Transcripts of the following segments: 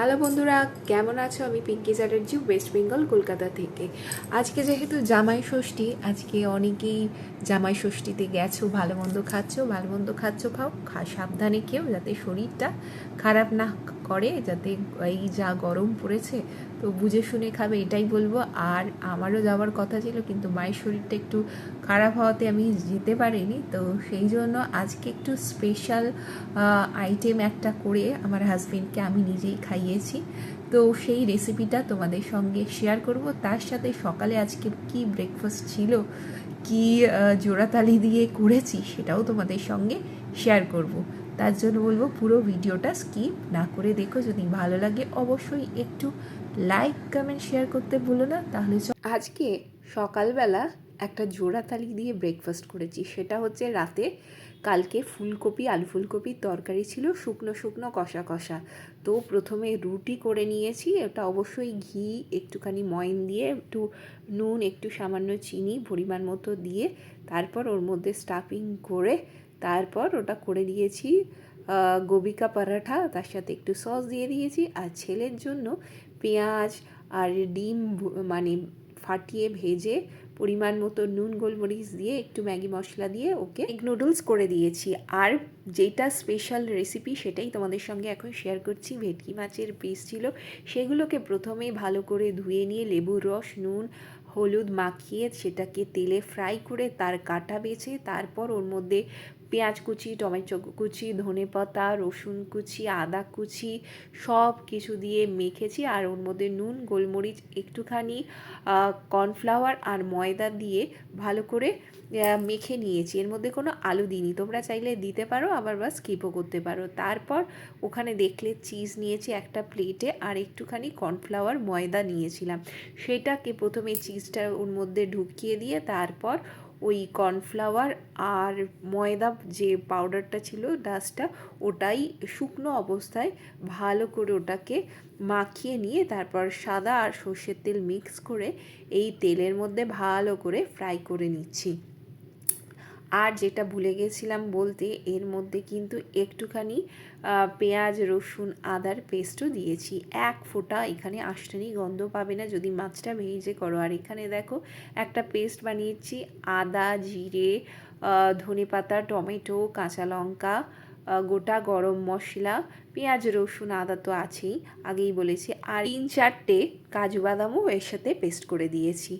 Hello বন্ধুরা, কেমন আছো? আমি পিঙ্কি চ্যাটার্জি ওয়েস্ট বেঙ্গল কলকাতা থেকে। আজকে যেহেতু জামাই ষষ্ঠী, আজকে অনেকেই জামাই ষষ্ঠীতে গেছো, ভালো মন্দ খাচ্ছ, ভালো মন্দ খাচ্ছ, খাও। সাবধানে খেও, যাতে শরীরটা খারাপ না করে যাতে এই যা গরম পড়েছে, তো বুঝে শুনে খাবে, এটাই বলব। আর আমারও যাওয়ার কথা ছিল, কিন্তু মায়ের শরীরটা একটু খারাপ হওয়াতে আমি যেতে পারিনি। তো সেই জন্য আজকে একটু স্পেশাল আইটেম একটা করে আমার হাজবেন্ডকে আমি নিজেই খাইয়েছি। তো সেই রেসিপিটা তোমাদের সঙ্গে শেয়ার করব। তার সাথে সকালে আজকে কি ব্রেকফাস্ট ছিল, কি জোড়াতালি দিয়ে করেছি, সেটাও তোমাদের সঙ্গে শেয়ার করব। তার জন্য বলব পুরো ভিডিওটা স্কিপ না করে দেখো। যদি ভালো লাগে অবশ্যই একটু লাইক, কমেন্ট, শেয়ার করতে ভুলো না। তাহলে আজকে সকালবেলা একটা জোড়াতালি দিয়ে ব্রেকফাস্ট করেছি। সেটা হচ্ছে রাতে কালকে ফুলকপি, আলু ফুলকপির তরকারি ছিল, শুকনো শুকনো কষা কষা। তো প্রথমে রুটি করে নিয়েছি, ওটা অবশ্যই ঘি, একটুখানি ময়ন দিয়ে, একটু নুন, একটু সামান্য চিনি পরিমাণ মতো দিয়ে, তারপর ওর মধ্যে স্টাফিং করে তারপর ওটা করে দিয়েছি গোবিকা পরাঠা তার সাথে একটু সস দিয়ে দিয়েছি, আর ছেলের জন্য পেঁয়াজ আর ডিম মানে ফাটিয়ে ভেজে পরিমাণ মতো নুন, গোলমরিচ দিয়ে একটু ম্যাগি মশলা দিয়ে ওকে এগ নুডলস করে দিয়েছি। আর যেটা স্পেশাল রেসিপি সেটাই তোমাদের সঙ্গে এখন শেয়ার করছি। ভেটকি মাছের পিস ছিল, সেগুলোকে প্রথমেই ভালো করে ধুয়ে নিয়ে লেবুর রস, নুন হলুদ মাখিয়ে সেটাকে তেলে ফ্রাই করে তার কাটা বেছে তারপর ওর মধ্যে পেঁয়াজ কুচি, টমেটো কুচি, ধনে পাতা, রসুন কুচি, আদা কুচি সব কিছু দিয়ে মেখেছি আর ওর মধ্যে নুন, গোলমরিচ, একটুখানি কর্নফ্লাওয়ার আর ময়দা দিয়ে ভালো করে মেখে নিয়েছি। এর মধ্যে কোনো আলু দিইনি। তোমরা চাইলে দিতে পারো, আবার বা স্কিপও করতে পারো। তারপর ওখানে দেখলে চিজ নিয়েছি একটা প্লেটে আর একটুখানি কর্নফ্লাওয়ার ময়দা নিয়েছিলাম। সেটাকে প্রথমে চিজটা ওর মধ্যে ঢুকিয়ে দিয়ে তারপর ওই কর্নফ্লাওয়ার আর ময়দা যে পাউডারটা ছিল ডাস্টটা ওটাই শুকনো অবস্থায় ভালো করে ওটাকে মাখিয়ে নিয়ে তারপর সাদা আর সর্ষের তেল মিক্স করে এই তেলের মধ্যে ভালো করে ফ্রাই করে নিচ্ছি। আর যেটা ভুলে গেছিলাম বলতে, এর মধ্যে কিন্তু একটুখানি পেঁয়াজ, রসুন, আদার পেস্টও দিয়েছি। এক ফোঁটা এখানে আষ্টানি গন্ধ পাবে না যদি মাছটা ভেজে করো। আর এখানে দেখো, একটা পেস্ট বানিয়েছি, আদা, জিরে ধনে পাতা টমেটো, কাঁচা লঙ্কা গোটা গরম মশলা, পেঁয়াজ, রসুন, আদা তো আছেই, আগেই বলেছি। আর তিন চারটে কাজু বাদামও এর সাথে পেস্ট করে দিয়েছি।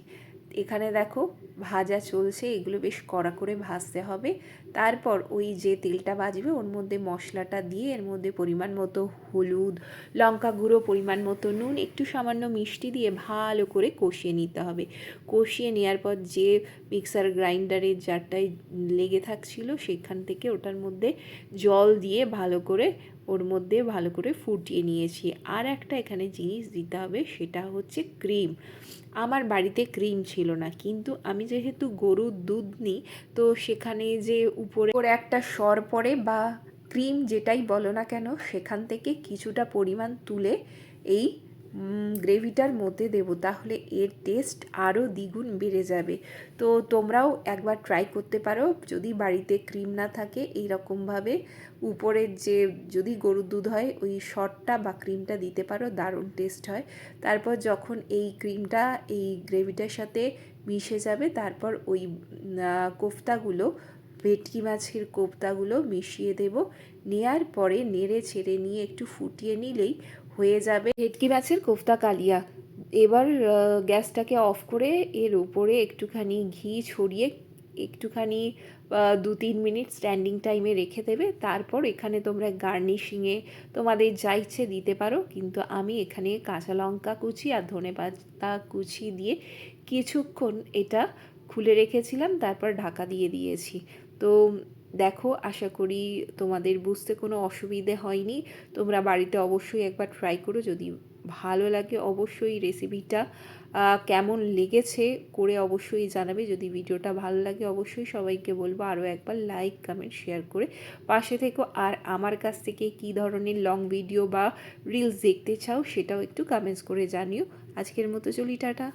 এখানে দেখো ভাজা চলছে, এগুলো বেশ কড়া করে ভাজতে হবে। তারপর ওই যে তেলটা ভাজবে ওর মধ্যে মশলাটা দিয়ে এর মধ্যে পরিমাণ মতো হলুদ, লঙ্কা গুঁড়ো, পরিমাণ মতো নুন, একটু সামান্য মিষ্টি দিয়ে ভালো করে কষিয়ে নিতে হবে। কষিয়ে নেওয়ার পর যে মিক্সার গ্রাইন্ডারের জারটায় লেগে থাকছিল, সেখান থেকে ওটার মধ্যে জল দিয়ে ভালো করে ওর মধ্যে ভালো করে ফুটিয়ে নিয়েছি। আর একটা এখানে জিনিস দিতে হবে, সেটা হচ্ছে ক্রিম। আমার বাড়িতে ক্রিম ছিল না, কিন্তু আমি যেহেতু গরুর দুধ নিই, তো সেখানে যে উপরে উপরে একটা সর পড়ে বা ক্রিম যেটাই বলো না কেন, সেখান থেকে কিছুটা পরিমাণ তুলে এই গ্রেভিটার মধ্যে দেবো। তাহলে এর টেস্ট আরও দ্বিগুণ বেড়ে যাবে। তো তোমরাও একবার ট্রাই করতে পারো। যদি বাড়িতে ক্রিম না থাকে এই রকমভাবে উপরের যে যদি গরুর দুধ হয়, ওই শটটা বা ক্রিমটা দিতে পারো, দারুণ টেস্ট হয়। তারপর যখন এই ক্রিমটা, এই গ্রেভিটার সাথে মিশে যাবে। তারপর ওই কোফতাগুলো, ভেটকি মাছের কোফতাগুলো মিশিয়ে দেব। নেয়ার পরে নেড়ে ছেড়ে নিয়ে একটু ফুটিয়ে নিলেই হয়ে যাবে ভেটকি মাছের কোফতা কালিয়া। এবার গ্যাসটাকে অফ করে এর উপরে একটুখানি ঘি ছড়িয়ে একটুখানি দু তিন মিনিট স্ট্যান্ডিং টাইমে রেখে দেবে। তারপর এখানে তোমরা গার্নিশিংয়ে তোমাদের যা ইচ্ছে দিতে পারো। কিন্তু আমি এখানে কাঁচা লঙ্কা কুচি আর ধনে পাতা কুচি দিয়ে কিছুক্ষণ এটা খুলে রেখেছিলাম, তারপর ঢাকা দিয়ে দিয়েছি। তো দেখো, আশা করি তোমাদের বুঝতে কোনো অসুবিধে হয়নি। তোমরা বাড়িতে অবশ্যই একবার ট্রাই করো, যদি ভালো লাগে অবশ্যই রেসিপিটা কেমন লেগেছে করে অবশ্যই জানাবে। যদি ভিডিওটা ভালো লাগে, অবশ্যই সবাইকে বলব আরও একবার লাইক কমেন্ট শেয়ার করে পাশে থেকো। আর আমার কাছ থেকে কী ধরনের লং ভিডিও বা রিলস দেখতে চাও, সেটাও একটু কমেন্টস করে জানিও। আজকের মতো চলি, টাটা।